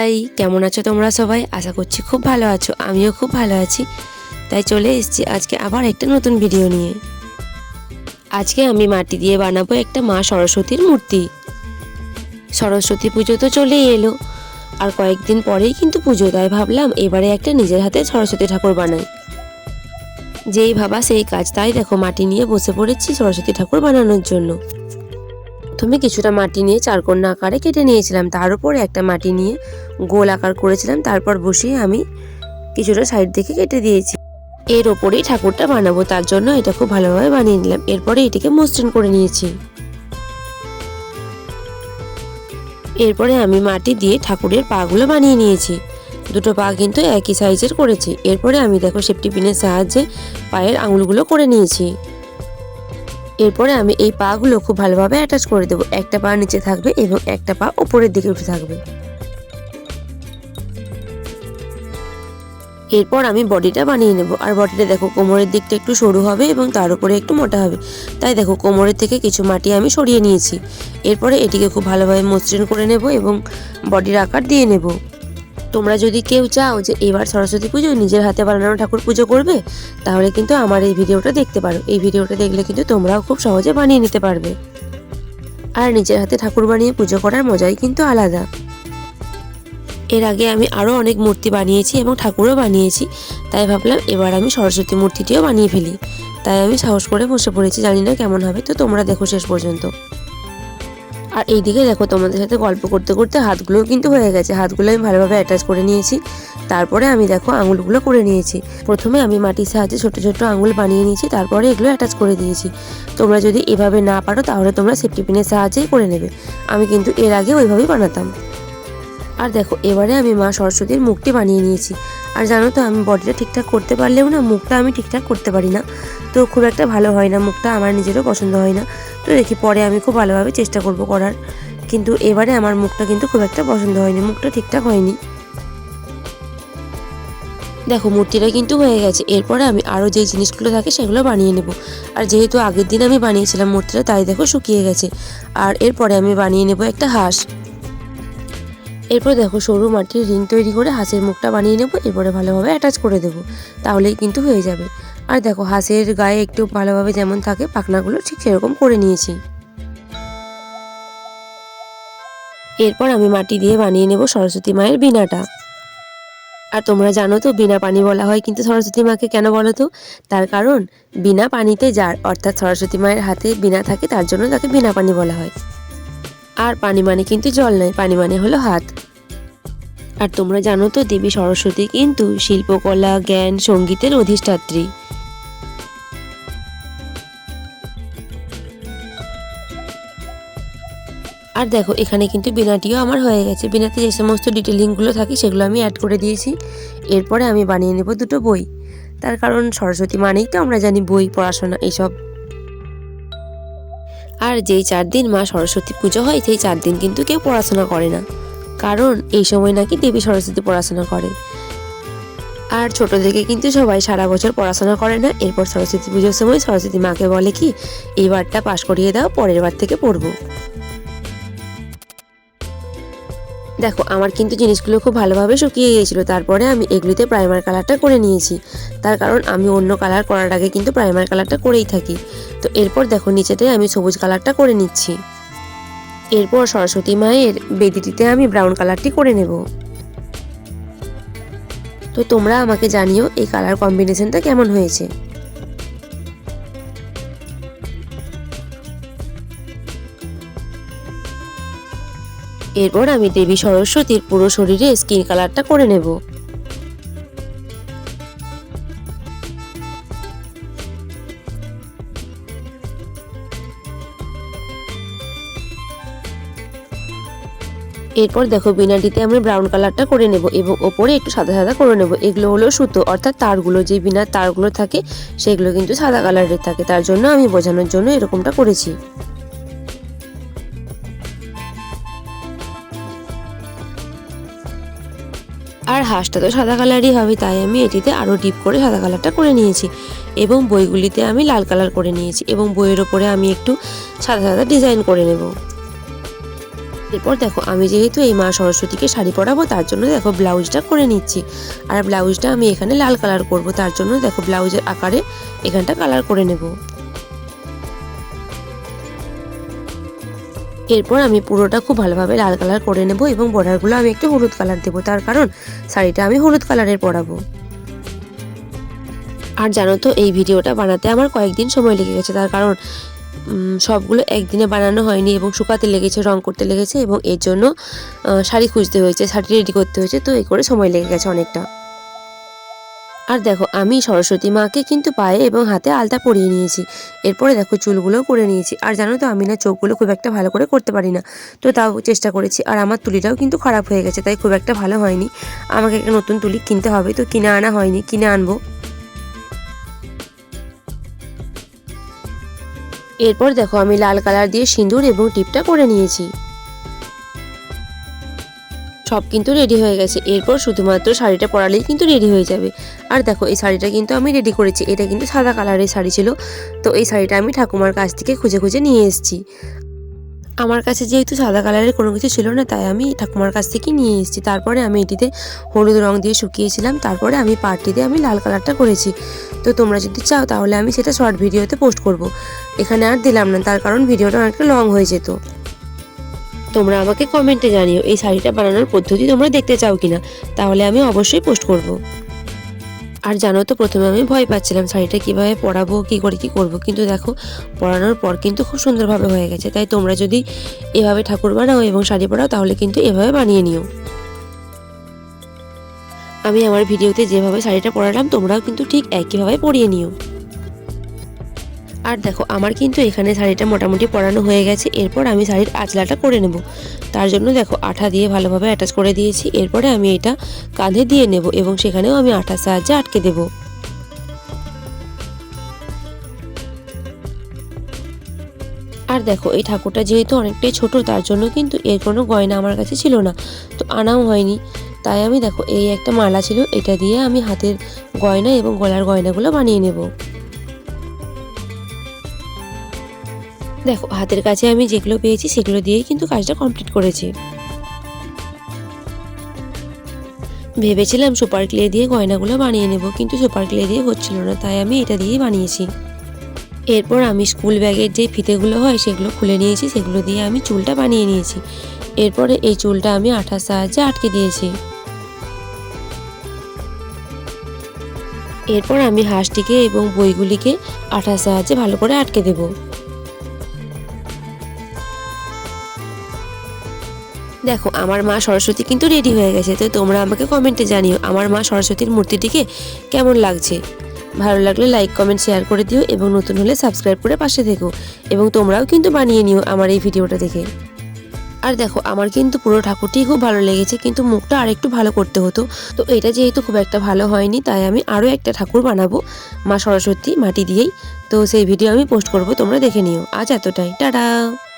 High কেমন আছো তোমরা সবাই? আশা করছি খুব ভালো আছো। আমিও খুব ভালো আছি। তাই চলে এসেছি আজকে আবার একটা নতুন ভিডিও নিয়ে। আজকে আমি মাটি দিয়ে বানাবো একটা মা সরস্বতীর মূর্তি। সরস্বতী পুজো তো চলেই এলো। আর কয়েকদিন পরেই কিন্তু পুজো, তাই ভাবলাম এবারে একটা নিজের হাতে সরস্বতী ঠাকুর বানাই। যেই ভাবা সেই কাজ, তাই দেখো মাটি নিয়ে বসে পড়েছি সরস্বতী ঠাকুর বানানোর জন্য। প্রথমে কিছুটা মাটি নিয়ে চারকোনা আকারে কেটে নিয়েছিলাম। তার উপরে একটা মাটি নিয়ে গোল আকার করেছিলাম। তারপর বসিয়ে আমি কিছুটা সাইড থেকে কেটে দিয়েছি। এর ওপরেই ঠাকুরটা বানাবো। তার জন্য এটা খুব ভালোভাবে বানিয়ে নিলাম। এরপরে এটিকে মসৃণ করে নিয়েছি। এরপরে আমি মাটি দিয়ে ঠাকুরের পাগুলো বানিয়ে নিয়েছি। দুটো পা কিন্তু একই সাইজের করেছি। এরপরে আমি দেখো সেফটি পিনের সাহায্যে পায়ের আঙুলগুলো করে নিয়েছি। এরপরে আমি এই পাগুলো খুব ভালোভাবে অ্যাটাচ করে দেবো। একটা পা নিচে থাকবে এবং একটা পা উপরের দিকে উঠে থাকবে। এরপর আমি বডিটা বানিয়ে নেব। আর বডিটা দেখো কোমরের দিকটা একটু সরু হবে এবং তার উপরে একটু মোটা হবে। তাই দেখো কোমরের থেকে কিছু মাটি আমি সরিয়ে নিয়েছি। এরপরে এটিকে খুব ভালোভাবে মসৃণ করে নেব এবং বডির আকার দিয়ে নেব। তোমরা যদি কেউ চাও যে এবার সরস্বতী পুজো নিজের হাতে বানানো ঠাকুর পুজো করবে, তাহলে কিন্তু আমার এই ভিডিওটা দেখতে পারো। এই ভিডিওটা দেখলে কিন্তু তোমরাও খুব সহজে বানিয়ে নিতে পারবে। আর নিজের হাতে ঠাকুর বানিয়ে পুজো করার মজাই কিন্তু আলাদা। এর আগে আমি আরও অনেক মূর্তি বানিয়েছি এবং ঠাকুরও বানিয়েছি, তাই ভাবলাম এবার আমি সরস্বতী মূর্তিটিও বানিয়ে ফেলি। তাই আমি সাহস করে বসে পড়েছি, জানি না কেমন হবে, তো তোমরা দেখো শেষ পর্যন্ত। আর এইদিকে দেখো, তোমাদের সাথে গল্প করতে করতে হাতগুলোও কিন্তু হয়ে গেছে। হাতগুলো আমি ভালোভাবে অ্যাটাচ করে নিয়েছি। তারপরে আমি দেখো, আঙুলগুলো করে নিয়েছি। প্রথমে আমি মাটির সাহায্যে ছোট ছোট আঙুল বানিয়ে নিয়েছি, তারপরে এগুলো অ্যাটাচ করে দিয়েছি। তোমরা যদি এভাবে না পারো, তাহলে তোমরা সেফটি পিনের সাহায্যেই করে নেবে। আমি কিন্তু এর আগে ওইভাবেই বানাতাম। আর দেখো, এবারে আমি মা সরস্বতীর মুখটি বানিয়ে নিয়েছি। আর জানো তো, আমি বডিটা ঠিকঠাক করতে পারলেও না, মুখটা আমি ঠিকঠাক করতে পারি না। তো খুব একটা ভালো হয় না, মুখটা আমার নিজেরও পছন্দ হয় না। তো দেখি পরে আমি খুব ভালোভাবে চেষ্টা করব করার। কিন্তু এবারে আমার মুখটা কিন্তু খুব একটা পছন্দ হয়নি, মুখটা ঠিকঠাক হয়নি। দেখো, মূর্তিটা কিন্তু হয়ে গেছে। এরপরে আমি আরও যেই জিনিসগুলো থাকে সেগুলো বানিয়ে নেব। আর যেহেতু আগের দিন আমি বানিয়েছিলাম মূর্তিটা, তাই দেখো শুকিয়ে গেছে। আর এরপরে আমি বানিয়ে নেব একটা হাঁস। এরপর দেখো সরু মাটির রিং তৈরি করে হাঁসের মুখটা বানিয়ে নেব, এরপরে ভালোভাবে অ্যাটাচ করে দেবো। তাহলেই কিন্তু হয়ে যাবে। আর দেখো হাঁসের গায়ে একটু ভালোভাবে যেমন থাকে, পাখনাগুলো ঠিক সেরকম করে নিয়েছি। এরপর আমি মাটি দিয়ে বানিয়ে নেব সরস্বতী মায়ের বিনাটা আর তোমরা জানো তো বিনা পানি বলা হয় কিন্তু সরস্বতী মাকে কেন বলো তো? তার কারণ বিনা পানিতে যার অর্থাৎ সরস্বতী মায়ের হাতে বিনা থাকে, তার জন্য তাকে বিনা পানি বলা হয়। আর পানি মানে কিন্তু জল নয়, পানি মানে হলো হাত। আর তোমরা জানো তো, দেবী সরস্বতী কিন্তু শিল্পকলা, জ্ঞান, সঙ্গীতের অধিষ্ঠাত্রী। আর দেখো, এখানে কিন্তু বিনাটিও আমার হয়ে গেছে। বিনাতে যে সমস্ত ডিটেলিংগুলো থাকে, সেগুলো আমি অ্যাড করে দিয়েছি। এরপরে আমি বানিয়ে নেব দুটো বই। তার কারণ সরস্বতী মানেই তো আমরা জানি বই, পড়াশোনা, এইসব। আর যেই চার দিন মা সরস্বতী পুজো হয়, সেই চার দিন কিন্তু কেউ পড়াশোনা করে না। কারণ এই সময় নাকি দেবী সরস্বতী পড়াশোনা করে। আর ছোট থেকে কিন্তু সবাই সারা বছর পড়াশোনা করে না। এরপর সরস্বতী পুজোর সময় সরস্বতী মাকে বলে কি এইবারটা পাশ করিয়ে দাও, পরের বার থেকে পড়ব। দেখো, আমার কিন্তু জিনিসগুলো খুব ভালোভাবে শুকিয়ে গিয়েছিল। তারপরে আমি এগুলিতে প্রাইমার কালারটা করে নিয়েছি। তার কারণ আমি অন্য কালার করার আগে কিন্তু প্রাইমার কালারটা করেই থাকি। তো এরপর দেখো, নিচেতে আমি সবুজ কালারটা করে নিচ্ছি। এরপর সরস্বতী মায়ের বেদিটিতে আমি ব্রাউন কালারটি করে নেব। তো তোমরা আমাকে জানিও এই কালার কম্বিনেশনটা কেমন হয়েছে। এরপর আমি দেবী সরস্বতীর পুরো শরীরে স্কিন কালারটা করে নেব। এরপর দেখো বিনাটিতে আমি ব্রাউন কালারটা করে নেব এবং ওপরে একটু সাদা সাদা করে নেব। এগুলো হলো সুতো, অর্থাৎ তারগুলো যে বিনার তারগুলো থাকে, সেগুলো কিন্তু সাদা কালারের থাকে। তার জন্য আমি বোঝানোর জন্য এরকমটা করেছি। আর হাঁসটা তো সাদা কালারই হবে, তাই আমি এটিতে আরও ডিপ করে সাদা কালারটা করে নিয়েছি। এবং বইগুলিতে আমি লাল কালার করে নিয়েছি এবং বইয়ের ওপরে আমি একটু সাদা সাদা ডিজাইন করে নেব। এরপর দেখো, আমি যেহেতু এই মা সরস্বতীকে শাড়ি পরাবো, তার জন্য দেখো ব্লাউজটা করে নিচ্ছি। আর ব্লাউজটা আমি এখানে লাল কালার করব, তার জন্য দেখো ব্লাউজের আকারে এখানটা কালার করে নেব। এরপর আমি পুরোটা খুব ভালোভাবে লাল কালার করে নেব এবং বর্ডারগুলো আমি একটু হলুদ কালার দেবো। তার কারণ শাড়িটা আমি হলুদ কালারের পরাবো। আর জানো তো, এই ভিডিওটা বানাতে আমার কয়েকদিন সময় লেগে গেছে। তার কারণ সবগুলো একদিনে বানানো হয়নি এবং শুকাতে লেগেছে, রং করতে লেগেছে এবং এর জন্য শাড়ি খুঁজতে হয়েছে শাড়ি রেডি করতে হয়েছে। তো এই করে সময় লেগে গেছে অনেকটা। আর দেখো, আমি সরস্বতী মাকে কিন্তু পায়ে এবং হাতে আলতা পরিয়ে নিয়েছি। এরপরে দেখো, চুলগুলোও করে নিয়েছি। আর জানো তো, আমি না চোখগুলো খুব একটা ভালো করে করতে পারি না। তো তাও চেষ্টা করেছি। আর আমার তুলিটাও কিন্তু খারাপ হয়ে গেছে, তাই খুব একটা ভালো হয়নি। আমাকে একটা নতুন তুলি কিনতে হবে, তো কিনে আনা হয়নি, কিনে আনব। এরপর দেখো, আমি লাল কালার দিয়ে সিঁদুর এবং টিপটা করে নিয়েছি। সব কিন্তু রেডি হয়ে গেছে। এরপর শুধুমাত্র শাড়িটা পরালেই কিন্তু রেডি হয়ে যাবে। আর দেখো, এই শাড়িটা কিন্তু আমি রেডি করেছি। এটা কিন্তু সাদা কালারের শাড়ি ছিল। তো এই শাড়িটা আমি ঠাকুমার কাছ থেকে খুঁজে খুঁজে নিয়ে এসেছি। আমার কাছে যেহেতু সাদা কালারের কোনো কিছু ছিল না, তাই আমি ঠাকুমার কাছ থেকে নিয়ে এসেছি। তারপরে আমি এটিতে হলুদ রং দিয়ে শুকিয়েছিলাম। তারপরে আমি পার্টিতে আমি লাল কালারটা করেছি। তো তোমরা যদি চাও, তাহলে আমি সেটা শর্ট ভিডিওতে পোস্ট করব। এখানে আর দিলাম না, তার কারণ ভিডিওটা অনেকটা লং হয়ে যেত। তোমরা আমাকে কমেন্টে জানিও, এই শাড়িটা বানানোর পদ্ধতি তোমরা দেখতে চাও কিনা, তাহলে আমি অবশ্যই পোস্ট করব। আর জানো তো, প্রথমে আমি ভয় পাচ্ছিলাম শাড়িটা কীভাবে পরাবো, কি করে কি করব, কিন্তু দেখো, পরানোর পর কিন্তু খুব সুন্দরভাবে হয়ে গেছে। তাই তোমরা যদি এভাবে ঠাকুর বানাও এবং শাড়ি পরাও, তাহলে কিন্তু এভাবে বানিয়ে নিও। আমি আমার ভিডিওতে যেভাবে শাড়িটা পরালাম, তোমরাও কিন্তু ঠিক একইভাবে পরিয়ে নিও। আর দেখো, আমার কিন্তু এখানে শাড়িটা মোটামুটি পরানো হয়ে গেছে। এরপর আমি শাড়ির আঁচলাটা করে নেব। তার জন্য দেখো, আঠা দিয়ে ভালোভাবে অ্যাটাচ করে দিয়েছি। এরপরে আমি এটা কাঁধে দিয়ে নেব এবং সেখানেও আমি আঠার সাহায্যে আটকে দেব। আর দেখো, এই ঠাকুরটা যেহেতু অনেকটাই ছোট, তার জন্য কিন্তু এর কোনো গয়না আমার কাছে ছিল না। তো আনাও হয়নি। তাই আমি দেখো, এই একটা মালা ছিল, এটা দিয়ে আমি হাতের গয়না এবং গলার গয়নাগুলো বানিয়ে নেব। দেখো, হাতের কাছে আমি যেগুলো পেয়েছি সেগুলো দিয়েই কিন্তু কাজটা কমপ্লিট করেছি। ভেবেছিলাম সুপার ক্লে দিয়ে গয়নাগুলো বানিয়ে নেব, কিন্তু সুপার ক্লে দিয়ে হচ্ছিল না, তাই আমি এটা দিয়েই বানিয়েছি। এরপর আমি স্কুল ব্যাগের যে ফিতেগুলো হয় সেগুলো খুলে নিয়েছি, সেগুলো দিয়ে আমি চুলটা বানিয়ে নিয়েছি। এরপরে এই চুলটা আমি আঠার সাহায্যে আটকে দিয়েছি। এরপর আমি হাঁসটিকে এবং বইগুলিকে আঠার সাহায্যে ভালো করে আটকে দেবো। দেখো, আমার মা সরস্বতী কিন্তু রেডি হয়ে গেছে, তো তোমরা আমাকে কমেন্টে জানিও আমার মা সরস্বতীর মূর্তিটিকে কেমন লাগছে। ভালো লাগলে লাইক কমেন্ট শেয়ার করে দিও এবং নতুন হলে সাবস্ক্রাইব করে পাশে থেকো এবং তোমরাও কিন্তু বানিয়ে নিও আমার এই ভিডিওটা দেখে। আর দেখো, আমার কিন্তু পুরো ঠাকুরটি খুব ভালো লেগেছে, কিন্তু মুখটা আরেকটু ভালো করতে হতো, তো এটা যেহেতু খুব একটা ভালো হয়নি, তাই আমি আরও একটা ঠাকুর বানাবো মা সরস্বতী মাটি দিয়েই। তো সেই ভিডিও আমি পোস্ট করব, তোমরা দেখে নিও। আজ এতটাই, টাটা!